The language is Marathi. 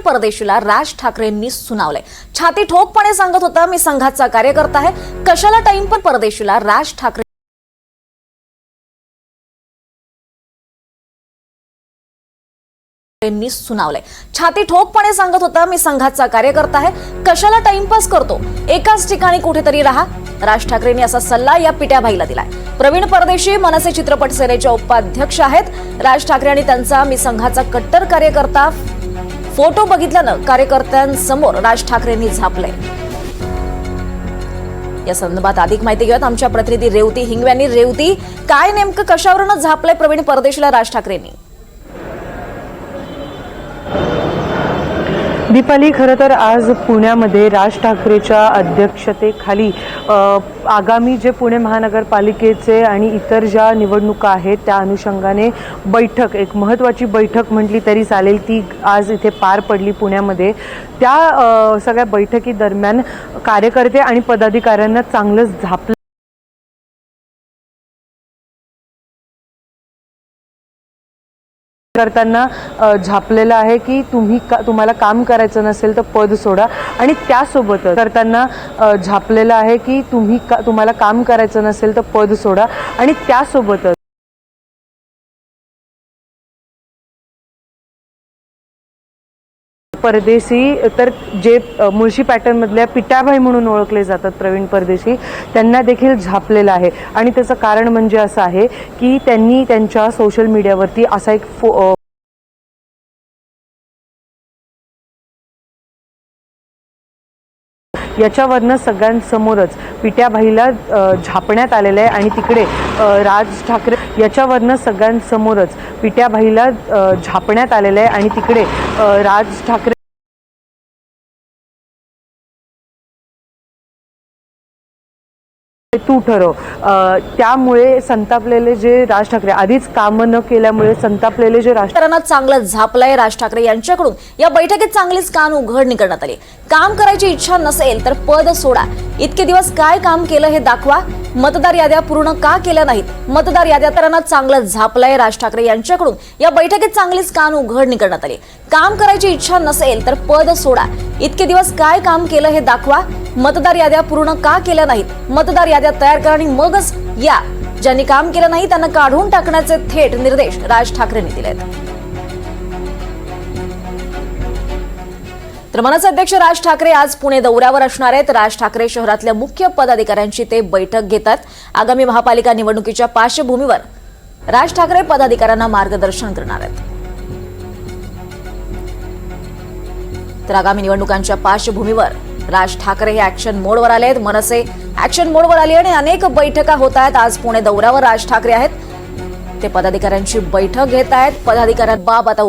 परदेशीला राज ठाकरेंनी सुनावलंय. छाती ठोकपणे सांगत होता मी संघाचा कार्यकर्ता आहे. कशाला टाइम पण परदेशीला राज ठाकरे सुनावलंय. छाती ठोकपणे सांगत होता मी संघाचा कार्यकर्ता आहे. कशाला टाइमपास करतो? एकाच ठिकाणी कुठेतरी राहा. राज ठाकरेंनी असा सल्ला या पिट्याभाईला दिलाय. प्रवीण परदेशी मनसे चित्रपट सेनेच्या उपाध्यक्ष आहेत. राज ठाकरे आणि त्यांचा मी संघाचा कट्टर कार्यकर्ता फोटो बघितल्यानं कार्यकर्त्यांसमोर राज ठाकरेंनी झापले या संदर्भात अधिक माहिती घेऊयात आमच्या प्रतिनिधी रेवती हिंगव्यांनी. रेवती काय नेमकं कशावरूनच झापलंय प्रवीण परदेशीला राज ठाकरेंनी? दीपाली खरं तर आज पुण्यामध्ये राज ठाकरेच्या अध्यक्षतेखाली आगामी जे पुणे महानगरपालिकेचे आणि इतर ज्या निवडणुका आहेत त्या अनुषंगाने बैठक एक महत्त्वाची बैठक म्हटली तरी चालेल ती आज इथे पार पडली पुण्यामध्ये. त्या सगळ्या बैठकीदरम्यान कार्यकर्ते आणि पदाधिकाऱ्यांना चांगलंच झापलं. करताना झापलेलं आहे की तुम्ही का तुम्हाला काम करायचं नसेल तर पद सोडा. आणि त्यासोबत करताना झापलेलं आहे की तुम्ही का तुम्हाला काम करायचं नसेल तर पद सोडा. आणि त्यासोबतच परदेशी तर जे मुळशी पॅटर्नमधल्या पिटाभाई म्हणून ओळखले जातात प्रवीण परदेशी त्यांना देखील झापलेलं आहे. आणि त्याचं कारण म्हणजे असं आहे की त्यांनी त्यांच्या सोशल मीडियावरती असा एक फो याच्यावरनं सगळ्यांसमोरच पिट्याभाईला झापण्यात आलेलं आहे. आणि तिकडे राज ठाकरे याच्यावरनं सगळ्यांसमोरच पिट्याभाईला झापण्यात आलेलं आहे. आणि तिकडे राज ठाकरे तू ठरव. त्यामुळे संतापलेले जे राज ठाकरे आधीच काम न केल्यामुळे संतापलेले जे राज शेतकऱ्यांना चांगलं झापलंय राज ठाकरे यांच्याकडून. या बैठकीत चांगलीच कान उघडणी करण्यात आली. काम करायची इच्छा नसेल तर पद सोडा. इतके दिवस काय काम केलं हे दाखवा. मतदार याद्या पूर्ण का केल्या नाहीत? मतदार याद्या शेतकऱ्यांना चांगलं झापलंय राज ठाकरे यांच्याकडून. या बैठकीत चांगलीच कान उघडणी करण्यात आली. काम करायची इच्छा नसेल तर पद सोडा. इतके दिवस काय काम केलं हे दाखवा. मतदार याद्या पूर्ण का केल्या नाहीत? मतदार याद्या तयार करा आणि मगच या. ज्यांनी काम केलं नाही त्यांना काढून टाकण्याचे थेट निर्देश राज ठाकरेंनी दिलेत. तर मनसे अध्यक्ष राज ठाकरे आज पुणे दौऱ्यावर असणार आहेत. राज ठाकरे शहरातल्या मुख्य पदाधिकाऱ्यांची ते बैठक घेतात. आगामी महापालिका निवडणुकीच्या पार्श्वभूमीवर राज ठाकरे पदाधिकाऱ्यांना मार्गदर्शन करणार आहेत. तर आगामी निवडणुकांच्या पार्श्वभूमीवर राज ठाकरे हे ऍक्शन मोडवर आले आहेत. मनसे ऍक्शन मोडवर आली आणि अनेक बैठका होत आहेत. आज पुणे दौऱ्यावर राज ठाकरे आहेत. ते पदाधिकाऱ्यांची बैठक घेत आहेत. पदाधिकाऱ्यांबाब आता